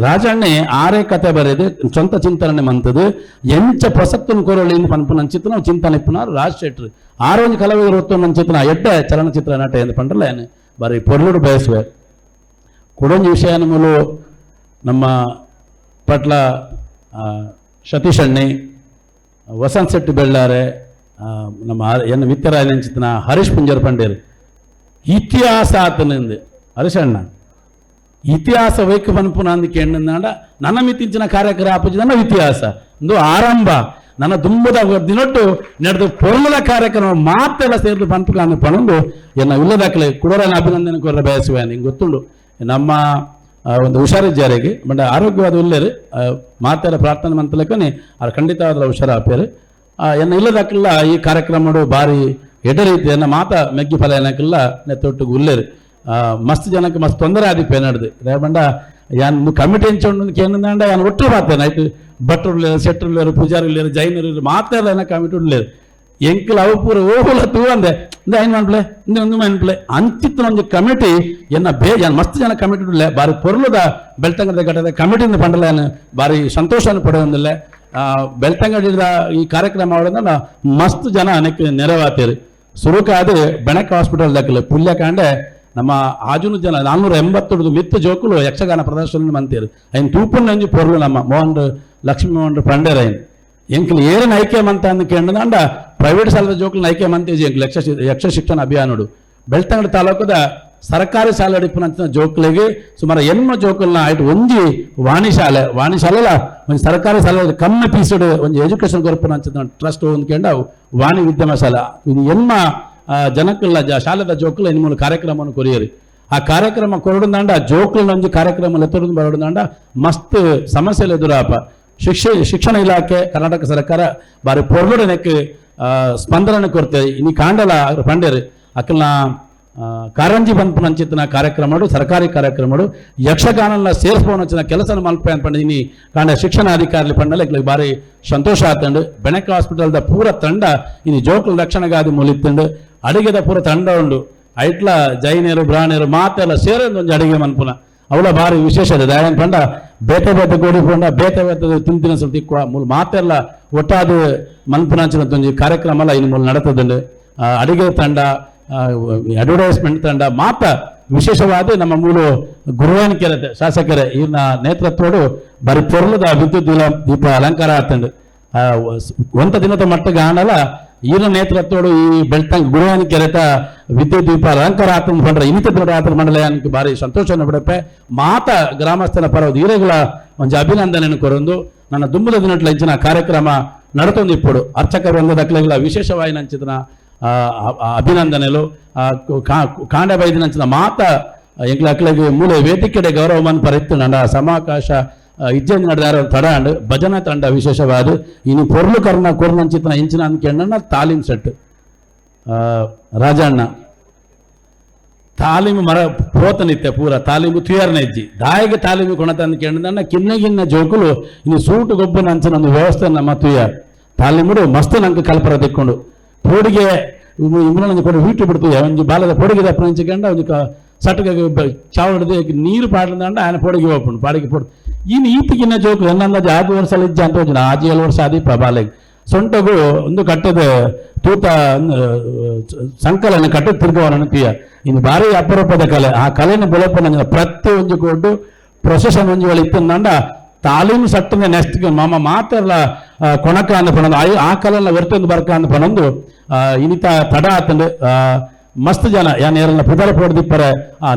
ರಾಜಣ್ಣೆ ಆರೇ ಕತೆ ಬರೆದು ಸ್ವಂತ ಚಿಂತನೆ ಮಂತದು ಎಂಚ ಪ್ರಸಕ್ತನ ಕೊರಳಿ ಪನ್ಪುನ ಚಿತ್ರ ಚಿಂತನೆ ಇಪ್ಪುನಾರು ರಾಜ್ ಶೆಟ್ರು. ಆರೊಂದು ಕಲಾವಿದರು ಹೊತ್ತು ನನ್ನ ಚಿತ್ರ ಎಡ್ಡ ಚಲನಚಿತ್ರ ನಟ ಎಂದು ಪಂಡ್ರಲ್ಲ ಏನು? ಬಾರಿ ಪೊರ್ಲುಡು ಬಯಸುವೆ. ಕೊಡೊಂದು ವಿಷಯನ ಮೂಲು ನಮ್ಮ ಪಟ್ಲ ಆ, ಸತೀಶ್ ಅಣ್ಣಿ ವಸಂತ್ ಶೆಟ್ಟಿ ಬೆಳ್ಳಾರೆ ಆ, ನಮ್ಮ ಹ- ಎನ್ನ ವಿತ್ಯರಾಯನ ಚಿತ್ರನ ಹರೀಶ್ ಪುಂಜರ್ ಪಂಡೇರು. ಇತಿಹಾಸ ಆತನಿಂದ. ಹರೀಶ್ ಅಣ್ಣ ಇತಿಹಾಸ ವೈಕ್ ಪನ್ಪುನ ಅಂದಕ್ಕೆ ಎಣ್ಣಂದಾಂಡ ನನ್ನ ಮಿತಿಂಚಿನ ಕಾರ್ಯಕ್ರಮ ನನ್ನ ಇತಿಹಾಸ. ಒಂದು ಆರಂಭ. ನನ್ನ ದುಂಬದ ದಿನೊಟ್ಟು ನಡೆದು ಪೊರ್ಲದ ಕಾರ್ಯಕ್ರಮ ಮಾತೆಲ್ಲ ಸೇರಿದು ಬಂತು ಪಣಂದು ಎನ್ನ ಇಲ್ಲದಾಕಲೆ ಕುಡರ ಅಭಿನಂದನೆ ಕೊರ ಬಯಸುವೆ ನಿಂಗೆ ಗೊತ್ತುಂಡು ನಮ್ಮ ಒಂದು ಹುಷಾರಿದ್ದಾರಿಗೆ ಬಟ್ ಆರೋಗ್ಯವಾದ ಉಳ್ಳೇರು ಮಾತೆಲ್ಲ ಪ್ರಾರ್ಥನೆ ಮಂತ್ರಕ್ಕೆ ಅವ್ರು ಖಂಡಿತವಾದ ಹುಷಾರ ಆಪೇರು ಆ, ಎನ್ನ ಇಲ್ಲದಕ್ಕೆಲ್ಲ ಈ ಕಾರ್ಯಕ್ರಮಡು ಬಾರಿ ಎಡ ರೀತಿ ಎನ್ನ ಮಾತ ಮೆಗ್ಗಿ ಫಲ ಏನಕ್ಕಿಲ್ಲ ನೆತ್ತೊಟ್ಟಿಗೆ ಆ, ಮಸ್ತ್ ಜನಕ್ಕೆ ಮಸ್ತ್ ತೊಂದರೆ ಆದಿಪ್ಪೆ ನಡೆದು. ರೇಪಂಡ ಯಾನ್ ಕಮಿಟಿ ಹೆಂಚೊಂಡು ಕೇಂದ್ರ ಯಾನ್ ಒಟ್ಟು ಮಾತೇನೆ ಆಯ್ತು, ಭಟ್ರು ಇಲ್ಲೇರು ಶೆಟ್ರು ಇಲ್ಲೇರು ಪೂಜಾರಿ ಇಲ್ಲೇರು ಜೈನರು ಇಲ್ಲೇರು ಮಾತಾಡ ಏನ ಕಮಿಟಿ ಉಳ್ಳೇರು ಎಂಕಲ್ ಅವು ಪೂರ ಓಹುಲ ತೂ ಅಂದೆ. ಇಂದ ಏನ್ ಮಾಡ್ಲೆ ಇಂದ ಒಂದು ಮನ್ಪ್ಲೆ ಅಂಚಿತ್ತಿನ ಒಂದು ಕಮಿಟಿ ಎನ್ನ ಬೇ ಯಾನ್ ಮಸ್ತ್ ಜನ ಕಮಿಟಿ ಉಳ್ಳೆ ಬಾರಿ ಪೊರ್ಲುದ ಬೆಳ್ತಂಗದ ಘಟದ ಕಮಿಟಿಯಿಂದ ಪಂಡಲ ಏನು ಬಾರಿ ಸಂತೋಷ ಪಡೆಯೊಂದಿಲ್ಲ ಬೆಳ್ತಂಗಡಿದ ಈ ಕಾರ್ಯಕ್ರಮ ಮಾಡೋದನ್ನ ಮಸ್ತ್ ಜನ ಅನೇಕ ನೆರವಾತೀರಿ ಸುರುಕಾದ ಬೆಣಕ್ ಹಾಸ್ಪಿಟಲ್ ದಕ್ಕಲೆ ಪುಲ್ಯ ಕಾಂಡೆ ನಮ್ಮ ಆಜುನು ಜನ ನಾನ್ನೂರ ಎಂಬತ್ತೊಂದು ಮಿತ್ತ ಜೋಕುಲು ಯಕ್ಷಗಾನ ಪ್ರದರ್ಶನ ಮಂತೀರು ಅಯ್ಯನ್ ತೂಪುನ್ ನಂಜಿ ಪೊರ್ಲು ನಮ್ಮ ಮೋಹನ್ ಲಕ್ಷ್ಮೀ ಮೋಹನ್ ಪಂಡೇರ ಅಯ್ಯನ್. ಎಂಕ್ಲು ಏರನ್ ಐಕ್ಯ ಮಂತ ಅಂದ್ ಕೇಂದ್ರಂಡ ಪ್ರೈವೇಟ್ ಶಾಲೆದ ಜೋಕುಲು ಐಕ್ಯ ಮಂತೇಜಿ ಎಂಕ್ಲು ಯಕ್ಷ ಯಕ್ಷ ಶಿಕ್ಷಣ ಅಭಿಯಾನಡು. ಬೆಳ್ತಂಗಡಿ ತಾಲೂಕದ ಸರ್ಕಾರಿ ಶಾಲೆ ಅಡಿಪಿನಂಚಿನ ಜೋಕುಲಿಗೆ ಸುಮಾರು ಎನ್ಮ ಜೋಕುಲ್ನ ಆಯ್ತು ಒಂಜಿ ವಾಣಿ ಶಾಲೆ. ವಾಣಿ ಒಂದು ಸರ್ಕಾರಿ ಶಾಲೆ ಕಮ್ಮಿ ಪೀಸಡ್ ಒಂದು ಎಜುಕೇಶನ್ ಕೊರಪನಂಚಿನ ಟ್ರಸ್ಟ್ ಹೊಂದ್ಕೊಂಡ ವಾಣಿ ವಿದ್ಯಮ ಶಾಲೆ. ಇದು ಎನ್ಮ ಜನಕ್ಕಲ್ಲ ಶಾಲೆದ ಜೋಕುಲು ಇನ್ನು ಮೂಲ ಕಾರ್ಯಕ್ರಮವನ್ನು ಕೊರಿಯರಿ. ಆ ಕಾರ್ಯಕ್ರಮ ಕೊರಡುಂದಾಂಡ ಜೋಕುಲು ನಂಜಿ ಕಾರ್ಯಕ್ರಮ ಎತ್ತರದು ಬರಡುಂದಾಂಡ ಮಸ್ತ್ ಸಮಸ್ಯೆ ಎದುರಾಪ. ಶಿಕ್ಷೆ, ಶಿಕ್ಷಣ ಇಲಾಖೆ, ಕರ್ನಾಟಕ ಸರ್ಕಾರ ಬಾರಿ ಪೊರ್ಲುಡನೆಕ್ ಸ್ಪಂದನೆ ಕೊರತೆ. ಇನಿ ಕಾಂಡಲ ಪಂಡೇರಿ ಅಕ್ಕಲ್ನ ಕಾರಂಜಿ ಬಂಪು ನಂಚಿತ್ತಿನ ಕಾರ್ಯಕ್ರಮಗಳು, ಸರ್ಕಾರಿ ಕಾರ್ಯಕ್ರಮಡು ಯಕ್ಷಗಾನನ ಸೇರಿಸ್ಬೋನಚ್ಚಿನ ಕೆಲಸ ಮಲ್ಪೆ ಕಾಂಡ ಶಿಕ್ಷಣ ಅಧಿಕಾರಿ ಪಂಡಲ ಇಲ್ಲಿ ಬಾರಿ ಸಂತೋಷ ಆತಂಡು ಬೆಣಕ ಹಾಸ್ಪಿಟಲ್ದ ಪೂರ ತಂಡ, ಇನ್ನು ಜೋಕುಲು ರಕ್ಷಣೆಗಾದಿ ಮೂಲಿತ್ತಂಡು ಅಡಿಗೆದ ಪೂರ ತಂಡ ಉಂಡು. ಐಟ್ಲ ಜೈನರು ಬ್ರಾಹ್ಮಣರು ಮಾತೆಲ್ಲ ಸೇರೋದು ಒಂದು ಅಡಿಗೆ ಮನ್ಪುನ ಅವಳ ಭಾರಿ ವಿಶೇಷ ಇದೆ. ದಯಾನ್ ಪಂಡ, ಬೇತೆ ಬೇತೆ ಗೋಡಿ ಪಂಡ, ಬೇತೆ ಬೇತೆ ತಿಂತಿನ ಸ್ವಲ್ಪ ಮೂಲ ಮಾತೆಲ್ಲ ಒಟ್ಟಾದ ಮನ್ಪುನಾಂಚಿನ ಒಂಜಿ ಕಾರ್ಯಕ್ರಮ ಎಲ್ಲ ಇನ್ನು ಮೂಲ ನಡತದಂಡು. ಅಡಿಗೆ ತಂಡ ಅಡ್ವರ್ಟೈಸ್ಮೆಂಟ್ ತಂಡ ಮಾತ್ರ ವಿಶೇಷವಾಗಿ ನಮ್ಮ ಮೂರು ಗುರುವಾನ್ ಕೆರತೆ ಶಾಸಕರೇ ಇವ್ನ ನೇತೃತ್ವಡು ಬರೀ ಪೊರ್ಲದ ವಿದ್ಯುತ್ ದೀಪ ಅಲಂಕಾರ ಆತಂಡು ಆ, ವ- ಒಂತ ದಿನದ ಮಟ್ಟಿಗೆ ಆನಲ ಈನ ನೇತೃತ್ವಡು ಈ ಬೆಳ್ತಂಗ್ ಗುರುವಾನ್ ಕೆರೆತ ವಿದ್ಯುತ್ ದೀಪ ಅಲಂಕಾರ ಆತಂದು ಬಂದ್ರೆ ಇನ್ನಿತ ದೊಡ್ಡ ಆತನ ಮಂಡಲ ಅನ್ಕೆ ಬಾರಿ ಸಂತೋಷವನ್ನು ಬಿಡಪ್ಪೆ ಮಾತ ಗ್ರಾಮಸ್ಥನ ಪರವಾದ ಈರೆಗಳ ಒಂದು ಅಭಿನಂದನೆಯನ್ನು ಕೊರೊಂದು. ನನ್ನ ದುಂಬದ ದಿನಟ್ಲ ಇಂಚಿನ ಕಾರ್ಯಕ್ರಮ ನಡತೊಂದು ಇಪ್ಪಡು ಅರ್ಚಕ ವೃಂದದಕ್ಲೆಗಳ ವಿಶೇಷವಾಗಿ ನಂಚಿದನ ಆ, ಅ- ಆ ಅಭಿನಂದನೆಲು ಆ, ಕು- ಕಾ- ಕಾಂಡ ಬೈದಿನಂಚಿನ ಮಾತ ಎಂಕ್ಲ ಅಕ್ಲೆಗೆ ಮೂಲೆ ವೇದಿಕೆಡೆ ಗೌರವಮನ್ ಪರಿತ್ತು ನನ್ನ ಸಮಾಕಾಶ ಇಜ್ಜನ್ ನಡೆದಾರ ತಡಾಂಡ್ ಭಜನಾ ತಂಡ ವಿಶೇಷವಾದ ಇನ್ನು ಪೊರ್ಲು ಕರ್ನ ಕೊರ್ನಂಚಿತನ ಇಂಚಿನ ಅನ್ಕೆಂಡ ತಾಲೀಮ್ ಸೆಟ್ ಆ, ರಾಜಣ್ಣ ತಾಲೀಮು ಮರ ಪೋತನಿತ್ತೆ ಪೂರ ತಾಲೀಮು ತುಯರ್ನ ಇಜ್ಜಿ ದಾಯಿಗೆ ತಾಲೀಮು ಕೊಣತ ಅಂದ್ಕೊಂಡ ಕಿನ್ನ ಕಿನ್ನ ಜೋಕುಲು ಇನ್ನು ಸೂಟು ಗೊಬ್ಬನ ಅಂಚಿನ ಒಂದು ವ್ಯವಸ್ಥೆ ನಮ್ಮ ತುಯ ತಾಲೀಮುಡು ಮಸ್ತ್ ನಂಗೆ ಕಲ್ಪರ ತೆಕ್ಕೊಂಡು ಪೋಡಿಗೆ ಇಂಗ್ಲೆಂಡ್ ಕೊಡು ವೀಟು ಬಿಡ್ತೀವಿ ಒಂದು ಬಾಲದ ಪೊಡಿಗೆ ದಪ್ಪ ಹಂಚಿಕೊಂಡ ಒಂದು ಸಟ್ಗೆ ಚಾವ್ ಹಿಡಿದು ನೀರು ಪಾಡ್ಲಂದ ఆయన పొడిగి ఓపండు పాడికి పొడి ఈయన ఈతికిన్న జోకు ఎన్నన్నది ఆది ವರ್ಷ ಇಜ್ಜ ಅಂತ ಹೋಗಿನ ಆಜಿ ಏಳು ವರ್ಷ ಆದೀಪ ಬಾಲೆಗೆ ಸೊಂಟಗು ಒಂದು ಕಟ್ಟದ ತೂತ ಒಂದು, ಸಂಕಲನ ಕಟ್ಟದ ತಿರ್ಗವನ ತೀಯ ಇನ್ನು ಭಾರಿ ಅಪರೂಪದ ಕಲೆ ಆ ಕಲೆನ ಬೆಳಪನ ಪ್ರತಿ ಒಂದು ಕೊಟ್ಟು ಪ್ರೊಸೆಷನ್ ಒಂಜಿ ವೇಳೆ ಇತ್ತಂದ ತಾಲೀಮು ಸಟ್ಟನೆ ನೆಕ್ಸ್ಟ್ ಮಾಮ ಮಾತೆಲ್ಲ ಕೊಣಕ ಅಂದ ಪಣಂದು ಆ- ಆ ವ್ಯರ್ಥ ವೆರ್ತೊಂದು ಬರ್ಕ ಅಂದ ಪಣಂದು ಆ, ಇನಿತ ತಡ ಆತಂಡು ಮಸ್ತ್ ಜನ. ಯಾನ್ ಏರಲ್ಲ ಪುದರ ಪೋಡ್ದಿಪ್ಪರೆ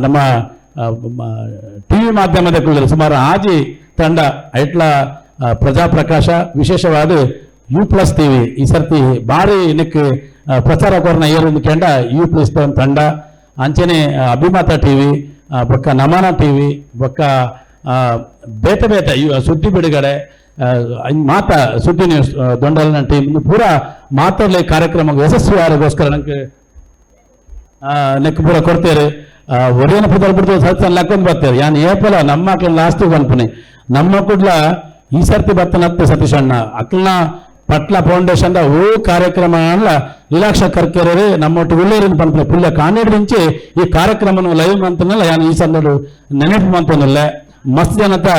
ನಮ್ಮ ಟಿ ವಿ ಮಾಧ್ಯಮದ ಕುಳಿತರು ಸುಮಾರು ಆಜಿ ತಂಡ ಐಟ್ಲ ಪ್ರಜಾಪ್ರಕಾಶ ವಿಶೇಷವಾದ ಯು ಪ್ಲಸ್ ಟಿವಿ ಈ ಸರ್ತಿ ಭಾರಿ ಇನ್ನಕ್ಕೆ ಪ್ರಚಾರ ಕೊರನ ಏರು ಕೆಂಡ ಯು ಪ್ಲಸ್ ತಂಡ. ಅಂಚನೆ ಅಭಿಮಾತ ಟಿವಿ ಬಕ್ಕ ನಮನ ಟಿವಿ ಬೊಕ್ಕ ಬೇತೆ ಬೇತೆ ಸುದ್ದಿ ಬಿಡುಗಡೆ ಮಾತ ಸುದ್ದಿ ನ್ಯೂಸ್ ದೊಂಡಲಿನ ಟೀಮ್ ಪೂರ ಮಾತಾಡಲಿ ಕಾರ್ಯಕ್ರಮ ಯಶಸ್ವಿ ಆಗೋಸ್ಕರ ನನಗೆ ನೆಕ್ ಪೂರ ಕೊಡ್ತೇವೆ ಒರಿಯನ ಪುದರ್ ಬಿಡ್ತು ಸತ್ಸನ್ ಲೆಕ್ಕೊಂದು ಬರ್ತಾರೆ. ಯಾನ್ ಏಪಲ, ನಮ್ಮ ಮಕ್ಳು ಲಾಸ್ತಿ ಬಂಪನೆ ನಮ್ಮ ಕುಡ್ಲ ಈ ಸರ್ತಿ ಬರ್ತನತ್ತೆ ಸತೀಶ್ ಅಣ್ಣ. ಅಕ್ಲನ ಪಟ್ಲ ಫೌಂಡೇಶನ್ ಓ ಕಾರ್ಯಕ್ರಮ ಅಲ್ಲ, ಲೀಲಾಕ್ಷ ಕರ್ಕೆರೆ ನಮ್ಮೊಟ್ಟು ಉಳ್ಳೇರಿನ ಪಂಪನೆ ಪುಲ್ಯ ಕಾನೇಡ್ నుంచి ಈ ಕಾರ್ಯಕ್ರಮನ ಲೈವ್ ಮಂತನಲ್ಲ ಯಾನ್ ಈ ಸಂದಡು ನೆನಪು ಮಂತನಲ್ಲ ಮಸ್ತ್ ಜನತ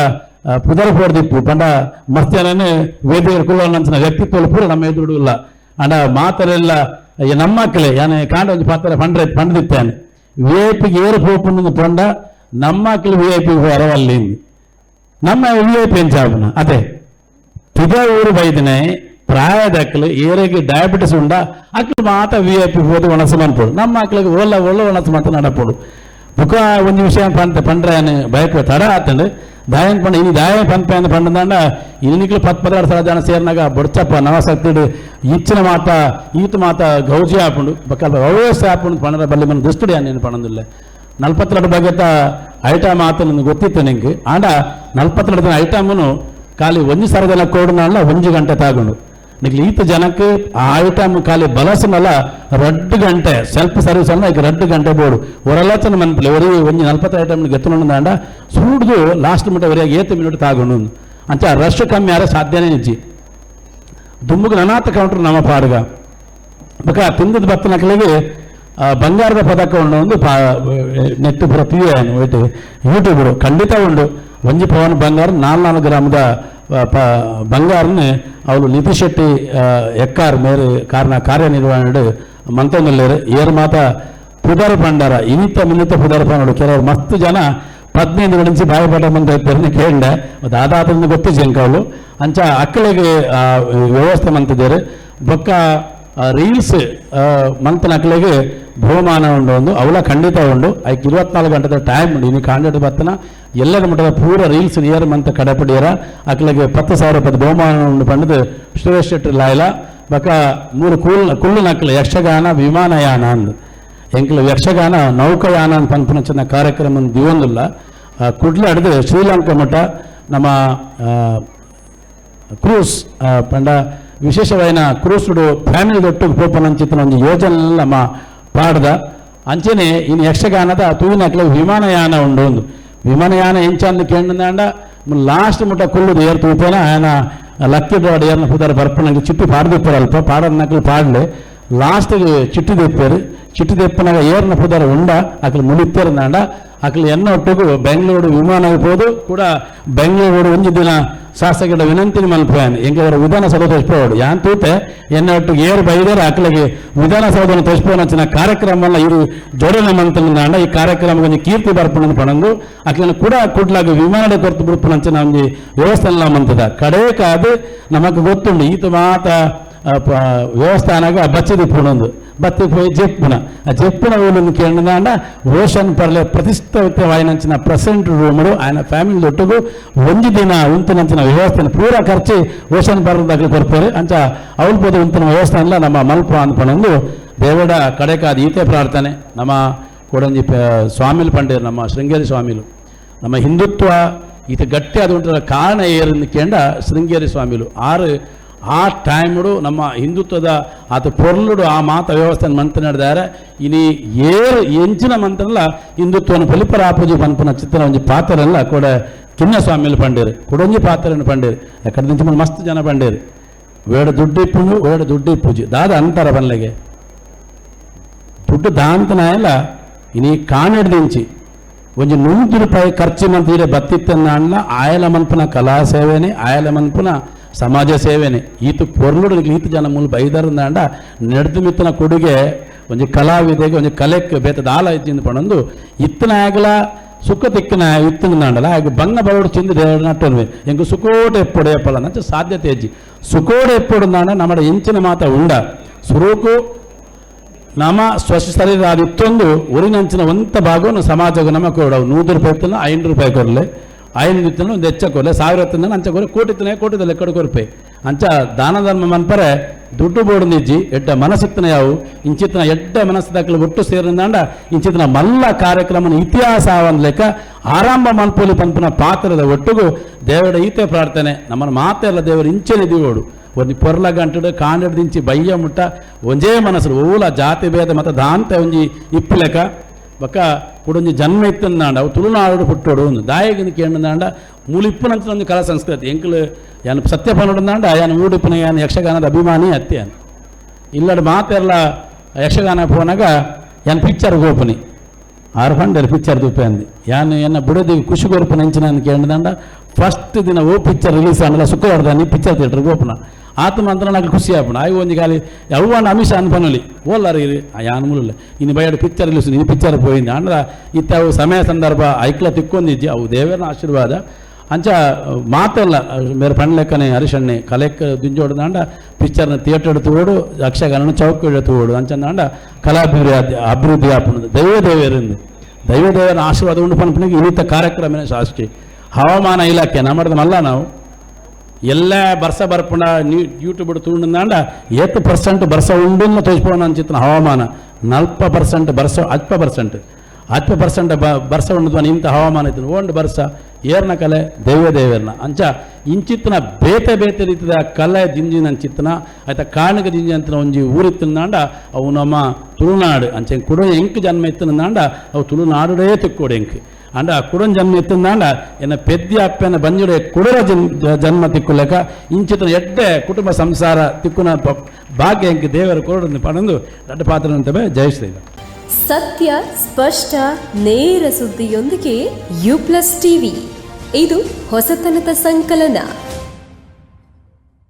ಪುದರ್ ಪೋಡ್ದಿಪ್ಪು ಪಂಡ ಮಸ್ತ್ ಜನನೇ ವೇದಿಕೆ ಕುಲ್ಲ ವ್ಯಕ್ತಿತ್ವ ಪೂರ ನಮ್ಮ ಎದುರು ಇಲ್ಲ ಅಂಡ ಮಾತರೆಲ್ಲ ಈ ನಮ್ಮ ಮಕ್ಕಳೇ ಯಾನೆ ಕಾಂಡ ಒಂದು ಪಾತ್ರ ಪಂಡ್ರೆ ಪಂಡಿತ್ತಾನೆ ವಿ ಐ ಪಿಗೆ ಏರು ಪೋಪುಂಡು ಪಂಡ ನಮ್ಮ ಮಕ್ಕಳು ವಿ ಐ ಪಿ ಹೊರವಲ್ಲಿ ನಮ್ಮ ವಿ ಐ ಪಿ ಎಂಚಾಪನ ಅದೇ ತಿದ ಊರು ಬೈದನೆ ಪ್ರಾಯದಕ್ಕಲು ಏರಿಗೆ ಡಯಾಬಿಟಿಸ್ ಉಂಡ ಅಕ್ಕಲು ಮಾತ ವಿ ಐ ಪಿ ಹೋದು ಒಣಸು ಮನ್ಪೋಡು ನಮ್ಮ ಮಕ್ಕಳಿಗೆ ಒಳ್ಳ ಒಳ್ಳೆ ಒಣಸು ಮಾತ್ರ ನಡಪೋಡು ಬುಕ ಒಂದು ವಿಷಯ ಪಂತ ಪಂಡ್ರೆ ಬಯಕ ತಡ ಆತಂಡು ದಾಯನ್ ಪಂಡ, ಇನ್ನು ದಾಯ ಪಂಪ ಅಂತ ಪಂಡದಂಡ ಇನ್ನಿಕ್ಲು ಪತ್ ಪದಾರ್ಥ ಜನ ಸೇರ್ನಾಗ ಬೊಡ್ಚಪ್ಪ ನವಸಕ್ತಿಡು ಇಚ್ಚಿನ ಮಾತ, ಈತ ಮಾತ ಗೌಜಿ ಆಪುಂಡು ಬಕ್ಕ ವ್ಯವಸ್ಥೆ ಆಪುಂಡು ಪಂಡ ಬಲ್ಲಿ ಮನ ದುಸ್ತುಡಿ ಅನ್ನೇನು ಪಣಂದಿಲ್ಲ ನಲ್ಪತ್ತೆರಡು ಬಗೆತ ಐಟಮ್ ಆತ ನನಗೆ ಗೊತ್ತಿತ್ತು ನಿಂಗೆ. ಆಂಡ ನಲ್ಪತ್ತೆರಡು ಐಟಮ್ನು ಖಾಲಿ ಒಂಜಿ ಸರದನ ಕೋಡ್ನಲ್ಲ ಒಂಜಿ ಗಂಟೆ ತಾಗೊಂಡು. ನಿಕ್ಲಿ ಈತ ಜನಕ್ಕೆ ಆ ಐಟಮ್ ಖಾಲಿ ಬಲಸನಲ್ಲ ರಡ್ಡು ಗಂಟೆ ಸೆಲ್ಫ್ ಸರ್ವಿಸ್ ಅನ್ನ ಈಗ ರಡ್ಡು ಗಂಟೆ ಬೋಡು ಒರಲಚನ ಮನ್ಪಲೆ ಒರಿ ಒಂಜಿ ನಲ್ಪತ್ತು ಐಟಮ್ ಗೆತ್ತುಂಡ ಸೂಡ್ದು ಲಾಸ್ಟ್ ಮಿಟ ಒರಿಯಾಗಿ ಏತು ಮಿನಿಟ್ ತಾಗೊಂಡು ಅಂಚ ರಶ್ ಕಮ್ಮಿ ಯಾರ ಸಾಧ್ಯನೇ ಇಜ್ಜಿ ದುಮ್ಮುಗ ನನಾತ ಕೌಂಟರ್ ನಮ್ಮ ಪಾಡ್ಗ ಬಕ ತಿಂದದ ಬತ್ತನಕಲಿಗೆ ಬಂಗಾರದ ಪದಕ ಉಂಡು ಒಂದು ಪಾ ನೆಟ್ ಪುರ ಪಿ ಒಯ್ತು ಯೂಟ್ಯೂಬ್ ಖಂಡಿತ ಉಂಡು ಒಂಜಿ ಪವನ್ ಬಂಗಾರ ನಾಲ್ ನಾಲ್ಕು ಗ್ರಾಮದ ನಿತಿ ಶೆಟ್ಟಿ ಆ, ಎಕ್ಕಾರ್ ಮೇರೆ ಕಾರಣ ಕಾರ್ಯನಿರ್ವಹಣೆ ಮಂತೊಂದುಲ್ಲೇರು. ಏರ್ ಮಾತ ಪುದರ ಪಂಡರ ಇನಿತ ಮಿನಿತ ಪುದರ ಪಂಡರು ಕೆಲವರು ಮಸ್ತ್ ಜನ ಪದ್ನೈದು ಗಡಿಂచి ಬಾಯಪಡ ಮುಂದೆ ತೆರನಿ ಕೇಂಡೆ ದಾದಾತಂದು ಗೊತ್ತು ಜಂಕವಲು ಅಂಚ ಅಕ್ಕಳಿಗೆ ವ್ಯವಸ್ಥೆ ಮಂತಿದ್ದಾರೆ. ಬೊಕ್ಕ ರೀಲ್ಸ್ ಮಂತನ ಅಕ್ಕಳಿಗೆ ಬಹುಮಾನ ಉಂಡು ಒಂದು ಅವಳ ಖಂಡಿತ ಉಂಡು. ಐಕ್ ಇರುವತ್ನಾಲ್ಕು ಗಂಟೆದ ಟೈಮ್ ಉಂಡು. ಇನ್ನು ಬತ್ತನ ಎಲ್ಲರ ಮಟ್ಟದ ಪೂರ ರೀಲ್ಸ್ ನಿಯರ್ ಮಂತ ಕಡೆಪಡಿಯರ. ಅಕ್ಕಳಿಗೆ ಪತ್ತು ಸಾವಿರ ರೂಪಾಯಿ ಬಹುಮಾನ ಉಂಡು ಪಂಡದು ಸುರೇಶ್ ಶೆಟ್ಟಿ ಲಾಯ್ಲ. ಬಕ ಮೂರು ಕುಲ್ ಕುಲ್ಲು ನಕ್ಲ, ಯಕ್ಷಗಾನ, ವಿಮಾನಯಾನ ಅಂದು. ಎಂಕ್ಲ ಯಕ್ಷಗಾನ, ನೌಕಾಯಾನ ಅಂತ ಪನ್ಪುನಚಿನ ಕಾರ್ಯಕ್ರಮ ದಿವಂದುಲ್ಲ. ಕುಡ್ಲ ಹಿಡಿದು ಶ್ರೀಲಂಕಾ ಮಠ, ನಮ್ಮ ಕ್ರೂಸ್ ಪಂಡ ವಿಶೇಷವಾದ ಕ್ರೂಸ್ಡು ಫ್ಯಾಮಿಲಿ ದೊಟ್ಟು ಪೋಪನಂಚಿತ್ತಿನ ಒಂದು ಯೋಜನೆ ನಮ್ಮ ಪಾಡ್ದ ಅಂಚೆನೆ ಇನ್ನು ಯಕ್ಷಗಾನದ ತೂವಿನಕ್ಲ ವಿಮಾನಯಾನ ಉಂಡು ವಿಮಾನಯಾನ ಎಂಚಂದು ಕೇಂದ್ರಂಡ ಲಾಸ್ಟ್ ಮುಟ್ಟ ಕುಲ್ಲುದು ಏರ್ ತೂಪನ ಆಯನ ಲಕ್ಕಿದೋಡ ಏರ್ನ ಪುದರ್ ಬರ್ಪಣಗೆ ಚಿಟ್ಟು ಪಾಡ್ದಿಪ್ಪರು ಅಲ್ಪ ಪಾಡೋದು ನಕ್ಲು ಪಾಡಲೆ ಲಾಸ್ಟ್ಗೆ ಚಿಟ್ಟು ದಿಪ್ಪರು చిట్టిదెప్పనగా ఏరిన పుదర ఉండ అక్కడ మునితేరినాండ అక్కడ ఎన్నొట్టుకు బెంగళూరు విమానానికి పోదు కూడా బెంగళూరు ఉంది దిన ಶಾಸಕರ ವಿನಂತಿನ ಮಲ್ಪಯಾನು ಎಂಗೆ ಅವರು ವಿಧಾನಸೌಧ ತೋರಿಸ್ಬೋದು ಯಾನ್ ತೂತೆ ಎನ್ನಟ್ಟು ಏರು ಬೈದರೆ ಅಕ್ಕಲಿಗೆ ವಿಧಾನಸೌಧನ ತೋರಿಸ್ಬೋದು ಅಂಚಿನ ಕಾರ್ಯಕ್ರಮವನ್ನು ಇವರು ಜೋಡಣೆ ಮಂತಲಿಂದ ಈ ಕಾರ್ಯಕ್ರಮ ಒಂದು ಕೀರ್ತಿ ಬರ್ಪಣದ ಪಣಂದು ಅಕ್ಕಲನ್ನು ಕೂಡ ಕೂಡ್ಲಾಗ ವಿಮಾನದ ಕೊರತು ಬಿಡ್ಪಣ ಅಂಚಿನ ಒಂದು ವ್ಯವಸ್ಥೆ ಮಂತದ ಕಡೆ ಕಾದು ನಮಗೆ ಗೊತ್ತುಂಡು ಈತ ಮಾತ ಆ, ಪ- వ్యవస్థానగా బచ్చది పుణుందు బత్తి పోయి చెప్పున ఆ చెప్పున ఊళ్ళని కేంద్రాండ రోషన్ పర్లే ప్రతిష్ఠితమైన ప్రెసెంట్ రూముడు ఆయన ఫ్యామిలీ దొట్టుకు ಒಂಜಿ ದಿನ ಉಂತಿನಂಚಿನ ವ್ಯವಸ್ಥೆನ ಪೂರ ಖರ್ಚು ಓಷನ್ ಪರ್ಲ దగ్గర ಕೊಡ್ತಾರೆ ಅಂಚ ಅವಳು ಪೋದ ಉಂತಿನ ವ್ಯವಸ್ಥೆ ಎಲ್ಲ ನಮ್ಮ ಮಲ್ಪ ಅಂದ್ಪಣಂದು ದೇವಡ ಕಡೆಕಾದ ಈತೆ ಪ್ರಾರ್ಥನೆ ನಮ್ಮ ಕೊಡಂಜಿ ಪ- ಸ್ವಾಮಿಲು ಪಂಡೇರು ನಮ್ಮ ಶೃಂಗೇರಿ ಸ್ವಾಮಿಲು ನಮ್ಮ ಹಿಂದುತ್ವ ಈತ ಗಟ್ಟಿ ಅದು ಉಂಟದ ಕಾರಣ ಏರಿಂದ ಕೇಂಡ ಶೃಂಗೇರಿ ಸ್ವಾಮಿಲು ಆರು ಆ ಟೈಮ್ಡು ನಮ್ಮ ಹಿಂದುತ್ವದ ಆತ ಪೊರ್ಲುಡು ಆ ಮಾತ ವ್ಯವಸ್ಥೆ ಮಂತನಾಡಿದಾರೆ ಇನಿ ಏರು ಎಂಚಿನ ಮಂತನಲ್ಲ ಹಿಂದುತ್ವನ ಫಲಿಪರ ಆಪುಜಿ ಪನ್ಪನ ಚಿತ್ರ ಒಂಜಿ ಪಾತ್ರಲ್ಲ ಕೂಡ ಕಿನ್ನ ಸ್ವಾಮಿಲು ಪಂಡೇರು ಕೊಡೊಂಜಿ ಪಾತ್ರನ ಪಂಡೇರು ಎಕ್ಕಡ నుంచి మన ಮಸ್ತ್ ಜನ ಪಂಡೇರು వేడ దుడ్డు ఇప్పును వేడ దుడ్డు ఇప్పుజి దాద అంటార పనులగే ದುಡ್ಡು ದಾಂತನಾಯಲ್ಲ ಇನಿ ಕಾಣಿಡ್ ದಿಂಚಿ ಒಂಜಿ ನೂರು ರೂಪಾಯಿ ಖರ್ಚು ಮಂತೀರೆ ಬತ್ತಿತ್ತನ್ನ ಅಣ್ಣ ಆಯಲ ಮನ್ಪುನ ಸಮಾಜ ಸೇವೆನೆ. ಈತ ಪೊರ್ಲುಡು ಈತ ಜನ ಮೂಲ ಬೈದಾರಂದ ನಡೆದು ಮಿತ್ತನ ಕೊಡುಗೆ, ಒಂಜಿ ಕಲಾವಿದೆಗೆ, ಒಂಜಿ ಕಲೆಕ್ಕೆ ಬೇತದ ಆಲ ಇತ್ತಿಂದ ಪಣಂದು ಇತ್ತನ ಆಗಲ ಸುಖ ತಿಕ್ಕನ ಇತ್ತಿನ ಅಂಡಲ ಹಾಗೆ ಬಂಗ ಬರೋಡು ಚಿಂದ ನಟ್ಟನ್ವೆ. ಎಂಗು ಸುಖೋಟ ಎಪ್ಪೋಡು ಎಪ್ಪಲ್ಲ ನಂಚ ಸಾಧ್ಯತೆ ಹೆಜ್ಜಿ ಸುಕೋಡ ಎಪ್ಪೊಡು ನಾಡ ನಮ್ಮ ಎಂಚಿನ ಮಾತ ಉಂಡ. ಸುರೂಕು ನಮ್ಮ ಸ್ವಚ್ಛ ಶರೀರ ಅದಿತ್ತೊಂದು ಉರಿನಂಚಿನ ಒಂತ ಭಾಗವನ್ನು ಸಮಾಜಕ್ಕೆ ನಮ್ಮ ಕೊಡವು. ನೂರು ರೂಪಾಯಿ ಇತ್ತು ಐನೂರು ರೂಪಾಯಿ ಕೊರಲೆ ಐನೂರು ಇತ್ತನ ಒಂದು ಹೆಚ್ಚ ಕೊರಲೆ ಸಾವಿರ ಅಂಚ ಕೊಲೆ ಕೋಟಿ ಇತ್ತನೆ ಕೋಟಿ ತಲೆ ಕಡೆ ಕೊರಪೆ ಅಂಚ ದಾನ ಧರ್ಮ ಮನ್ಪರೆ, ದುಡ್ಡು ಬೋಡು ನಿಜ್ಜಿ, ಎಡ್ಡ ಮನಸ್ಸಿತ್ತನ ಯಾವು ಇಂಚಿತ್ತಿನ ಎಡ್ಡ ಮನಸ್ಸಿದಾಕಲು ಒಟ್ಟು ಸೇರಿದಂಡ ಇಂಚಿತ್ತಿನ ಮಲ್ಲ ಕಾರ್ಯಕ್ರಮನ ಇತಿಹಾಸ ಲೆಕ್ಕ ಆರಂಭ ಮನ್ಪೋಲಿ ಪಂಪನ ಪಾತ್ರದ ಒಟ್ಟಿಗೂ ದೇವರ ಈತೆ ಪ್ರಾರ್ಥನೆ. ನಮ್ಮನ್ನು ಮಾತೆಲ್ಲ ದೇವರು ಇಂಚೆನೆ ದಿವೋಡು ಒಂದು ಪೊರ್ಲ ಗಂಟಡು, ಕಾಂಡಡು ದಿಂಚಿ ಬಯ್ಯ ಮುಟ್ಟ, ಒಂಜೇ ಮನಸ್ಸು, ಓಲ ಜಾತಿ ಭೇದ ಮತ್ತು ದಾಂತ ಒಂಜಿ ಇಪ್ಪಲೆಕ ಬೊಕ್ಕ ಕುಡೊಂಜಿ ಜನ್ಮ ಇತ್ತಂದಾಂಡ ಅವು ತುಳುನಾಡು ಪುಟ್ಟೋಡು ಒಂದು ದಾಯಗಿನ ಕೇಂದ್ರಂದಾಂಡ ಮೂಲಿಪ್ಪುನಂಚಿನ ಒಂದು ಕಲಾ ಸಂಸ್ಕೃತಿ ಎಂಕಲು ಯಾನು ಸತ್ಯಪನೋಡಂದಾಂಡ ಯಾನು ಮೂಡಿಪ್ಪನ ಯಾನು ಯಕ್ಷಗಾನದ ಅಭಿಮಾನಿ ಅತ್ತೆ ಯಾನು ಇಲ್ಲಡ ಮಾತೆಲ್ಲ ಯಕ್ಷಗಾನ ಪೋನಾಗ ಯಾನು ಪಿಕ್ಚರ್ ಗೋಪನಿ ಆರು ಫಂಡರ್ ಪಿಕ್ಚರ್ ದೂಪೆ ಅಂದಿ ಯಾನು ಎನ್ನ ಬುಡದಿ ಖುಷಿ ಕೊರಪು ನೆಂಚಿನ ಕೇಳಿದಂಡ ಫಸ್ಟ್ ದಿನ ಓ ಪಿಕ್ಚರ್ ರಿಲೀಸ್ ಆಗಲ್ಲ ಶುಕ್ರವಾರದ ನೀ ಪಿಕ್ಚರ್ ಥಿಯೇಟರ್ ಗೋಪನ ಆತ ಮಾತ್ರ నాకు ಖುಷಿ ಆಪಣ ಆಯ್ತು ಒಂದು ಗಾಲಿ ಯವ್ವಣ್ಣ ಅಮಿಷ ಅನ್ಪನಲಿ ಓಲ್ಲಾರ ಇರಿ ಯಾನು ಮುಲ್ಲ ಇನ್ನು ಬಯಡು ಪಿಕ್ಚರ್ ರಿಲೀಸ್ ನೀನು ಪಿಕ್ಚರ್ పోయింది ಅಂದ್ರ ಇತ್ತ ಅವು ಸಮಯ ಸಂದರ್ಭ ಐಕ್ಲ ತಿಕ್ಕೊಂದಿಜ್ಜಿ ಅವು ದೇವರ ಆಶೀರ್ವಾದ ಅಂಚ ಮಾತೆಲ್ಲ ಮೇರೆ ಪಣ್ಲೆಕ್ಕನೆ ಹರಿಶಣ್ಣೆ ಕಲೆಕ್ಕ ದಿಂಜೋಡ್ದಾಂಡ ಪಿಕ್ಚರ್ನ ಥಿಯೇಟರ್ ತೋಡು ಯಕ್ಷಗಾನ ಚೌಕ ತೋಡು ಅಂಚಂದಾಂಡ ಕಲಾಭಿವೃದ್ಧಿ ಅಭಿವೃದ್ಧಿ ಆಪಣದು ದೈವ ದೇವರಿಂದ ದೈವ ದೇವರ ಆಶೀರ್ವಾದ ಉಂಡು ಪನ್ಪನಿಗೆ ಇನಿತ ಕಾರ್ಯಕ್ರಮನೇ ಶಾಸ್ತ್ರಿ ಹವಾಮಾನ ಇಲಾಖೆ ನಮ್ಮದು ಮಲ್ಲ ನಾವು ಎಲ್ಲ ಬರ್ಸ ಬರ್ಪುಂಡ ನ್ಯೂ ಯೂಟ್ಯೂಬ್ ತುಂಡು ಅಂಡ ಎಟ್ಟು ಪರ್ಸೆಂಟ್ ಬರ್ಸ ಉಂಡು ತೋಚ್ಪೋಣ ಅಂಚಿತ್ತಿನ ಹವಾಮಾನ. ನಲ್ಪ ಪರ್ಸೆಂಟ್ ಬರ್ಸ ಹತ್ತ ಪರ್ಸೆಂಟ್ ಹತ್ತು ಪರ್ಸೆಂಟ್ ಬ ಬರ್ಸ ಉಂಡು ಇಂಥ ಹವಾಮಾನ ಇತ್ತು ಒಂದು ಬರ್ಸ, ಏರ್ನ ಕಲೆ ದೇವೇ ದೇವೇರ್ನ ಅಂಚ ಇಂಚಿತ್ತಿನ ಬೇತೆ ಬೇತೆ ರೀತಿಯ ಕಲೆ ದಿಂಜಿನ ಅಂಚಿತ್ತಿನ ಆಯ್ತ ಕಾಣಿಕ ದಿಂಜಿ ಅಂತ ಒಂಜಿ ಊರಿತ್ತಿನಾಂಡ ಅವು ನಮ್ಮ ತುಳುನಾಡು. ಅಂಚೆ ಕುಡ ಎಂಕ್ ಜನ್ಮ ಇತ್ತಿನಾಂಡ ಅವು ತುಳುನಾಡುಡೇ ತಿಕ್ಕೋಡು ಎಂಕ್. ಅಂಡ ಕುಡನ್ ಜನ್ಮ ಎತ್ತಿಂದಾಂಡ ಎನ್ನ ಪೆದ್ದಿ ಅಪ್ಪನ ಬಂಜುಡೆ ಕುಡರ ಜನ್ ಜನ್ಮ ತಿಕ್ಕುಲೆಕ ಇಂಚಿತ ಎಡ್ಡೆ ಕುಟುಂಬ ಸಂಸಾರ ತಿಕ್ಕುನ ಭಾಗ್ಯ ಎಂಕ್ ದೇವರ ಕೊರಡನ್ನು ಪಡೆದು ದೊಡ್ಡ ಪಾತ್ರ ಜಯಶ್ರೀ ಜಯ ಸತ್ಯ, ಸ್ಪಷ್ಟ, ನೇರ ಸುದ್ದಿಯೊಂದಿಗೆ ಯು ಪ್ಲಸ್ ಟಿವಿ. ಇದು ಹೊಸತನದ ಸಂಕಲನ.